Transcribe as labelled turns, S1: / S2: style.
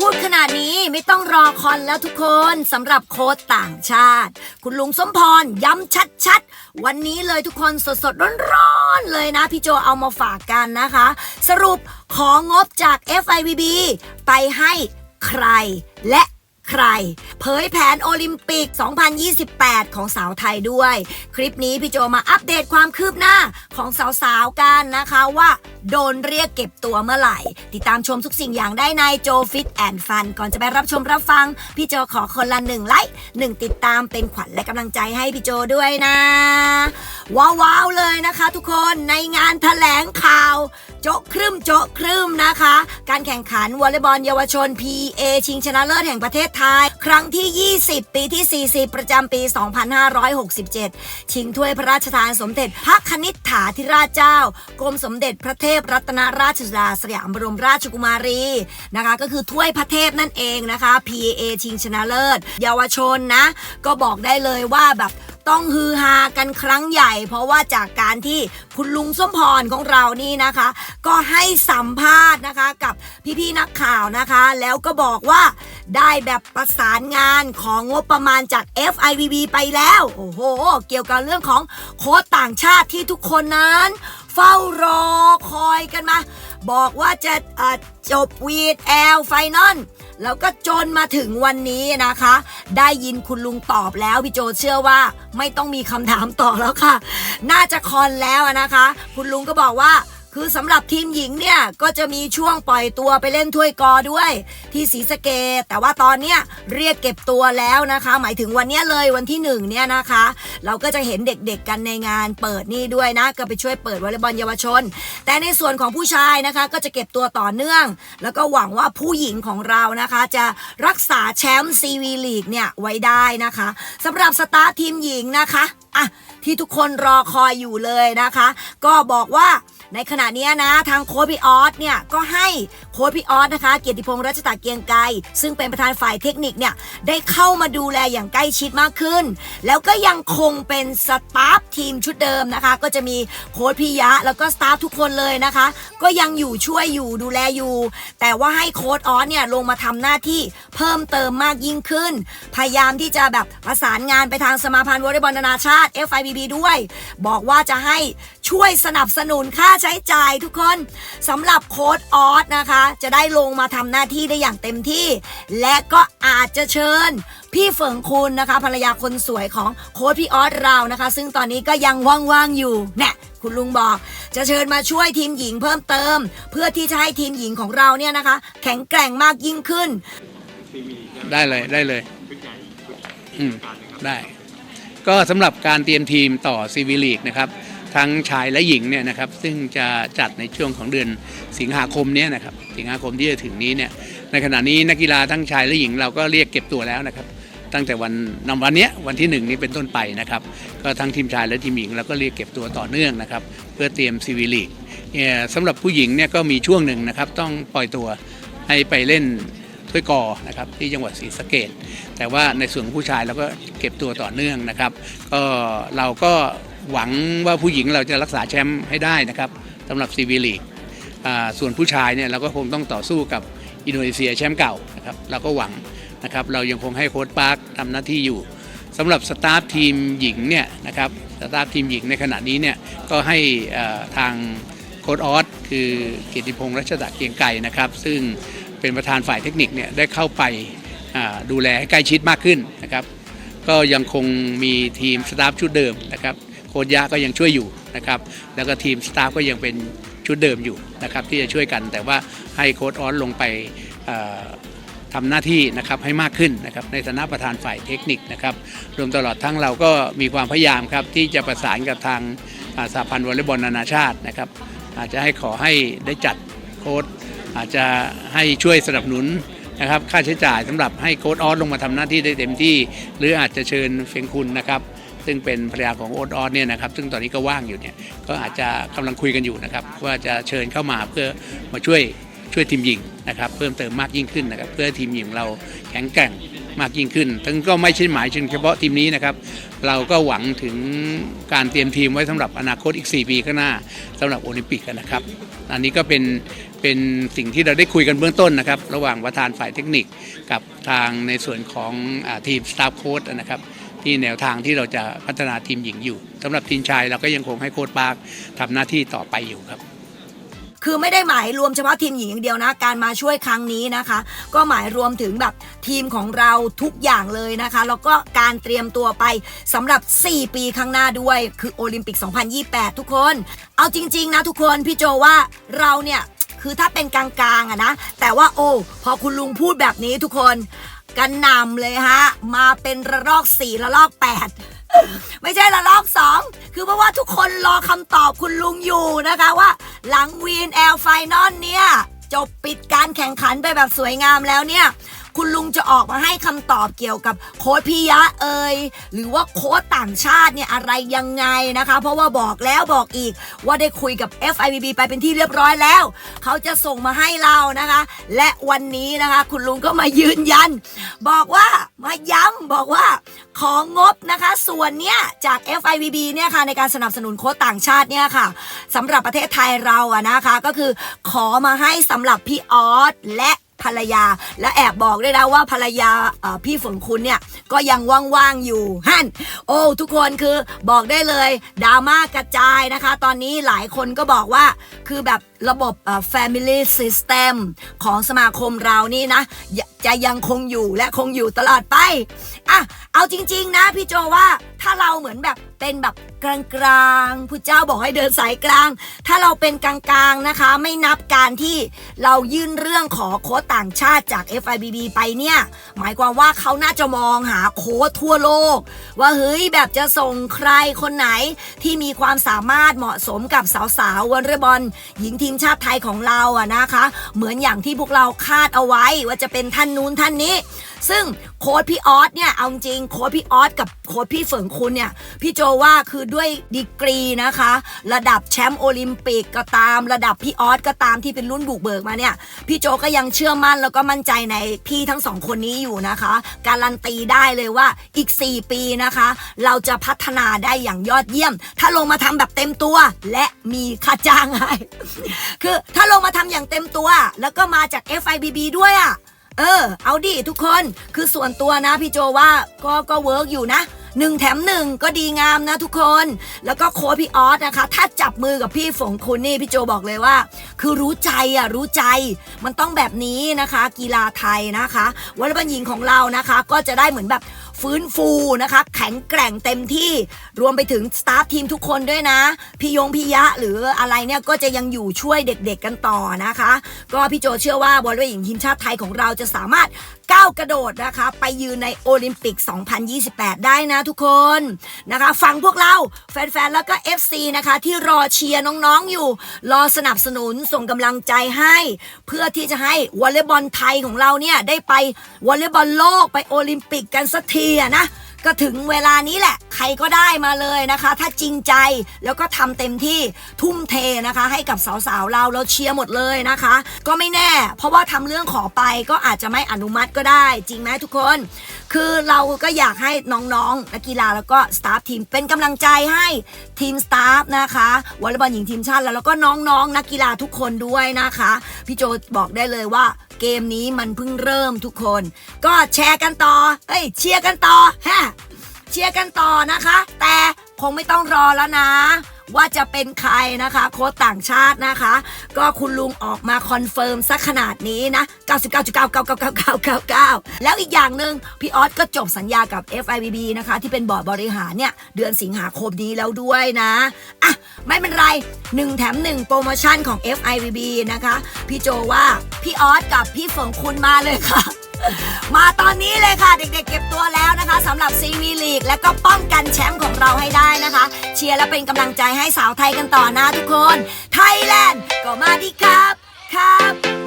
S1: พูดขนาดนี้ไม่ต้องรอคอนแล้วทุกคนสำหรับโค้ดต่างชาติ คุณลุงสมพรย้ำชัดๆ วันนี้เลยทุกคนสดๆ ร้อนๆ เลยนะ พี่โจเอามาฝากกันนะคะ สรุปของงบจาก FIVB ไปให้ใครและ ใคร เผยแผนโอลิมปิก 2028 ของสาวไทยด้วย คลิปนี้พี่โจมาอัปเดตความคืบหน้าของสาวๆกันนะคะว่า โดนเรียกเก็บตัวเมื่อไหร่ ติดตามชมทุกสิ่งอย่างได้ในโจฟิตแอนด์ฟัน ก่อนจะไปรับชมรับฟัง พี่โจขอคนละหนึ่งไลค์หนึ่งติดตามเป็นขวัญและกำลังใจให้พี่โจด้วยนะ ว้าวๆเลยนะคะทุกคนในงานแถลงข่าว โจ๊ะครึ่มโจ๊ะครึ่มนะคะ การแข่งขันวอลเลย์บอลเยาวชน PA ชิงชนะเลิศแห่งประเทศไทย ครั้งที่ 20 ปีที่ 40 ประจำปี 2567 ชิงถ้วยพระราชทานสมเด็จพระคณิษฐาธิราชเจ้ากรมสมเด็จพระเทพรัตนราชสุดาสยามบรมราชกุมารีนะคะ ก็คือถ้วยพระเทพนั่นเองนะคะ PA ชิงชนะเลิศ เยาวชนนะ ก็บอกได้เลยว่าแบบ ต้องฮือฮากันครั้งใหญ่ เพราะว่าจากการที่คุณลุงส้มพรของเรานี่นะคะ ก็ให้สัมภาษณ์นะคะกับพี่ๆนักข่าวนะคะ แล้วก็บอกว่าได้แบบประสานงานของงบประมาณจาก FIVB ไปแล้ว โอ้โห เกี่ยวกับเรื่องของโค้ชต่างชาติที่ทุกคนนั้น เฝ้ารอคอยกันมา บอกว่าจะจบวีดแอลไฟนอลแล้วก็จนมาถึงวันนี้นะคะ ได้ยินคุณลุงตอบแล้ว พี่โจเชื่อว่าไม่ต้องมีคำถามต่อแล้วค่ะ น่าจะคอนแล้วนะคะ คุณลุงก็บอกว่า คือสำหรับทีมหญิงเนี่ย ก็จะมีช่วงปล่อยตัวไปเล่นถ้วยกอด้วย ที่ศรีสะเกดแต่ว่าตอนเนี้ยเรียกเก็บตัวแล้วนะคะ หมายถึงวันเนี้ยเลยวันที่หนึ่งเนี่ยนะคะ เราก็จะเห็นเด็กๆกันในงานเปิดนี่ด้วยนะ ก็ไปช่วยเปิดวอลเลย์บอลเยาวชน แต่ในส่วนของผู้ชายนะคะ ก็จะเก็บตัวต่อเนื่อง แล้วก็หวังว่าผู้หญิงของเรานะคะ จะรักษาแชมป์ซีวีลีกเนี่ยไว้ได้นะคะสำหรับสตาร์ททีมหญิงนะคะอะที่ทุกคนรอคอยอยู่เลยนะคะ ก็บอกว่า ในขณะนี้นะทางโค้ชพี่ออสเนี่ยก็ให้โค้ชพี่ออสนะคะ เกียรติพงษ์รัชตาเกียงไกรซึ่งเป็นประธานฝ่ายเทคนิคเนี่ยได้เข้ามาดูแลอย่างใกล้ชิดมากขึ้น แล้วก็ยังคงเป็นสตาฟทีมชุดเดิมนะคะ ก็จะมีโค้ชพี่ยะแล้วก็สตาฟทุกคนเลยนะคะ ก็ยังอยู่ช่วยอยู่ดูแลอยู่ แต่ว่าให้โค้ชออสเนี่ยลงมาทำหน้าที่เพิ่มเติมมากยิ่งขึ้น พยายามที่จะแบบประสานงานไปทางสมาพันธ์วอลเลย์บอลนานาชาติ FIBB ด้วย บอกว่าจะให้ช่วยสนับสนุนค่าใช้จ่ายทุกคนสำหรับโค้ดออสนะคะจะได้ลงมาทำหน้าที่ได้อย่างเต็มที่ และก็อาจจะเชิญ พี่เฟิงคุณนะคะ ภรรยาคนสวยของโค้ดพี่ออสเรานะคะ ซึ่งตอนนี้ก็ยังว่างๆอยู่เนี่ยคุณลุงบอก จะเชิญมาช่วยทีมหญิงเพิ่มเติม เพื่อที่จะให้ทีมหญิงของเราเนี่ยนะคะ แข็งแกร่งมากยิ่งขึ้น
S2: ได้เลยได้เลยอืมได้ ก็สำหรับการเตรียมทีมต่อซีวีลีกนะครับ ทั้งชายและหญิงเนี่ยนะครับซึ่งจะจัดในช่วงของเดือนสิงหาคมเนี้นะครับสิงหาคมที่จะถึงนี้เนี่ยในขณะนี้นักกีฬาทั้งชายและหญิงเราก็เรียกเก็บตัวแล้วนะครับ ตั้งแต่วันนำวันนี้วันที่หนึ่งนี้เป็นต้นไปนะครับก็ทั้งทีมชายและทีมหญิงเราก็เรียกเก็บตัวต่อเนื่องนะครับเพื่อเตรียมซีวีลีกเนี่ยสำหรับผู้หญิงเนี่ยก็มีช่วงหนึ่งนะครับต้องปล่อยตัวให้ไปเล่นถ้วยกอนะครับที่จังหวัดศรีสะเกดแต่ว่าในส่วนผู้ชายเราก็เก็บตัวต่อเนื่องนะครับ ก็เราก็ หวังว่าผู้หญิงเราจะรักษาแชมป์ให้ได้นะครับสำหรับซีวีลีกส่วนผู้ชายเนี่ยเราก็คงต้องต่อสู้กับอินโดนีเซียแชมป์เก่านะครับเราก็หวังนะครับเรายังคงให้โค้ชปาร์คทำหน้าที่อยู่สำหรับสตาฟทีมหญิงเนี่ยนะครับสตาฟทีมหญิงในขณะนี้เนี่ยก็ให้ทางโค้ชออสคือเกียรติพงษ์รัชดาเกียงไกรนะครับ ซึ่งเป็นประธานฝ่ายเทคนิคเนี่ยได้เข้าไปดูแลให้ใกล้ชิดมากขึ้นนะครับ ก็ยังคงมีทีมสตาฟชุดเดิมนะครับ โค้ชยะก็ยังช่วยอยู่นะครับแล้วก็ทีมสตาฟก็ยังเป็นชุดเดิมอยู่นะครับที่จะช่วยกัน แต่ว่าให้โค้ชออสลงไปเอ่อทำหน้าที่นะครับให้มากขึ้นนะครับในฐานะประธานฝ่ายเทคนิคนะครับรวมตลอดทั้งเราก็มีความพยายามครับที่จะประสานกับทางาสหพันธ์วอลเลย์บอลนานาชาตินะครับอาจจะให้ขอให้ได้จัดโค้ชอาจจะให้ช่วยสนับสนุนนะครับค่าใช้จ่ายสำหรับให้โค้ดออสลงมาทำหน้าที่ได้เต็มที่ หรืออาจจะเชิญเฟงคุณนะครับ ซึ่งเป็นภรรยาของโอ๊ตออสเนี่ยนะครับซึ่งตอนนี้ก็ว่างอยู่เนี่ยก็อาจจะกำลังคุยกันอยู่นะครับว่าจะเชิญเข้ามาเพื่อมาช่วยช่วยทีมหญิงนะครับเพิ่มเติมมากยิ่งขึ้นนะครับเพื่อทีมหญิงเราแข็งแกร่งมากยิ่งขึ้นทั้งก็ไม่ใช่หมายเฉพาะทีมนี้นะครับ เราก็หวังถึงการเตรียมทีมไว้สำหรับอนาคตอีก 4 ปีข้างหน้าสำหรับโอลิมปิกนะครับ อันนี้ก็เป็นเป็นสิ่งที่เราได้คุยกันเบื้องต้นนะครับ ระหว่างประธานฝ่ายเทคนิคกับทางในส่วนของอทีมสตาฟโค้ดนะครับ ที่แนวทางที่เราจะพัฒนาทีมหญิงอยู่สำหรับทีมชายเราก็ยังคงให้โค้ดปาร์คทำหน้าที่ต่อไปอยู่ครับ
S1: คือไม่ได้หมายรวมเฉพาะทีมหญิงอย่างเดียวนะ การมาช่วยครั้งนี้นะคะ ก็หมายรวมถึงแบบทีมของเราทุกอย่างเลยนะคะ แล้วก็การเตรียมตัวไปสำหรับ 4 ปีข้างหน้าด้วย คือโอลิมปิก 2028 ทุกคน เอาจริง ๆ นะทุกคนพี่โจว่าเราเนี่ยคือถ้าเป็นกลางๆอะนะ แต่ว่าโอ้ พอคุณลุงพูดแบบนี้ทุกคน กันนำเลยฮะ มาเป็นระลอกสี่ระลอกแปดไม่ใช่ระลอกสองคือเพราะว่าทุกคนรอคำตอบคุณลุงอยู่นะคะว่า หลังวีนแอลไฟนอลเนี่ย จบปิดการแข่งขันไปแบบสวยงามแล้วเนี่ย คุณลุงจะออกมาให้คำตอบเกี่ยวกับโค้ดพิยะเอ่ยหรือว่าโค้ดต่างชาติเนี่ยอะไรยังไงนะคะ เพราะว่าบอกแล้วบอกอีกว่าได้คุยกับ FIVB ไปเป็นที่เรียบร้อยแล้ว เขาจะส่งมาให้เรานะคะ และวันนี้นะคะ คุณลุงก็มายืนยัน บอกว่ามาย้ำบอกว่าของงบนะคะ ส่วนเนี้ยจาก FIVB เนี่ยค่ะในการสนับสนุนโค้ดต่างชาติเนี่ยค่ะสำหรับประเทศไทยเราอะนะคะ ก็คือขอมาให้สำหรับพี่ออสและ ภรรยา และแอบบอกด้วยนะว่าภรรยาพี่ฝนคุณเนี่ยก็ยังว่างๆอยู่ฮั่นโอ้ทุกคนคือบอกได้เลยดราม่ากระจายนะคะ ตอนนี้หลายคนก็บอกว่าคือแบบ ระบบ family system ของสมาคมเรานี่นะ จะยังคงอยู่และคงอยู่ตลอดไป อะ เอาจริง ๆ นะพี่โจว่าถ้าเราเหมือนแบบเป็นแบบกลางๆผู้เจ้าบอกให้เดินสายกลาง ถ้าเราเป็นกลางๆนะคะ ไม่นับการที่เรายื่นเรื่องขอโค้ดต่างชาติจาก FIBB ไปเนี่ย หมายความว่าเขาน่าจะมองหาโค้ดทั่วโลก ว่าเฮ้ยแบบจะส่งใครคนไหนที่มีความสามารถเหมาะสมกับสาวๆวอลเลย์บอลหญิงทีมชาติไทยของเราอะนะคะ เหมือนอย่างที่พวกเราคาดเอาไว้ว่าจะเป็นท่านนู้นท่านนี้ ซึ่งโค้ดพี่ออสเนี่ยเอาจริงโค้ดพี่ออสกับโค้ดพี่เฝิงคุณเนี่ยพี่โจว่าคือด้วยดีกรีนะคะ ระดับแชมป์โอลิมปิกก็ตาม ระดับพี่ออสก็ตามที่เป็นรุ่นบุกเบิกมาเนี่ยพี่โจก็ยังเชื่อมั่นแล้วก็มั่นใจในพี่ทั้งสองคนนี้อยู่นะคะ การันตีได้เลยว่าอีก 4 ปีนะคะ เราจะพัฒนาได้อย่างยอดเยี่ยม ถ้าลงมาทำแบบเต็มตัวและมีค่าจ้างให้คือถ้าลงมาทำอย่างเต็มตัว แล้วก็มาจาก FIBB ด้วยอะ่ะ เออ เอาดิทุกคน คือส่วนตัวนะพี่โจว่าก็ก็เวิร์กอยู่นะ หนึ่งแถมหนึ่งก็ดีงามนะทุกคน แล้วก็โค้ชพี่ออสนะคะ ถ้าจับมือกับพี่ฝงคุณนี่พี่โจบอกเลยว่า คือรู้ใจอะรู้ใจ มันต้องแบบนี้นะคะ กีฬาไทยนะคะวอลเลย์บอลหญิงของเรานะคะ ก็จะได้เหมือนแบบฟื้นฟูนะคะ แข็งแกร่งเต็มที่รวมไปถึงสตาฟทีมทุกคนด้วยนะ พี่ยงพี่ยะหรืออะไรเนี่ยก็จะยังอยู่ช่วยเด็กๆกันต่อนะคะ ก็พี่โจเชื่อว่าวอลเลย์บอลหญิงทีมชาติไทยของเราจะสามารถ ก้าวกระโดดนะคะ ไปยืนในโอลิมปิก 2028 ได้นะทุกคนนะคะ ฟังพวกเราแฟนๆ แล้วก็ FC นะคะที่รอเชียร์น้องๆอยู่ รอสนับสนุนส่งกำลังใจให้ เพื่อที่จะให้วอลเลย์บอลไทยของเราเนี่ย ได้ไปวอลเลย์บอลโลกไปโอลิมปิกกันสักทีนะก็ถึงเวลานี้แหละ ใครก็ได้มาเลยนะคะ ถ้าจริงใจแล้วก็ทำเต็มที่ทุ่มเทนะคะ ให้กับสาวๆเราเราเชียร์หมดเลยนะคะ ก็ไม่แน่ เพราะว่าทำเรื่องขอไปก็อาจจะไม่อนุมัติก็ได้ จริงไหมทุกคน คือเราก็อยากให้น้องๆนักกีฬาแล้วก็สตาฟทีมเป็นกำลังใจให้ทีมสตาฟนะคะวอลเลย์บอลหญิงทีมชาติแล้วแล้วก็น้องๆนักกีฬาทุกคนด้วยนะคะพี่โจบอกได้เลยว่าเกมนี้มันเพิ่งเริ่มทุกคน ก็แชร์กันต่อเอ้ยเชียร์กันต่อฮะ เชียร์กันต่อนะคะ แต่คงไม่ต้องรอแล้วนะ ว่าจะเป็นใครนะคะ โค้ชต่างชาตินะคะ ก็คุณลุงออกมาคอนเฟิร์มสักขนาดนี้นะ 99.9999999 แล้วอีกอย่างหนึ่งพี่ออสก็จบสัญญากับ FIBB นะคะ ที่เป็นบอร์ดบริหารเนี่ย เดือนสิงหาคมนี้แล้วด้วยนะ อะ ไม่เป็นไร 1 แถม 1 โปรโมชั่นของ FIBB นะคะ พี่โจว่าพี่ออสกับพี่ฝงคุณมาเลยค่ะ มาตอนนี้เลยค่ะ เด็กๆ เก็บตัวแล้วนะคะสำหรับซีวีลีกและก็ป้องกันแชมป์ของเราให้ได้นะคะ เชียร์และเป็นกำลังใจให้สาวไทยกันต่อนะทุกคน ไทยแลนด์ก็มาดีครับครับ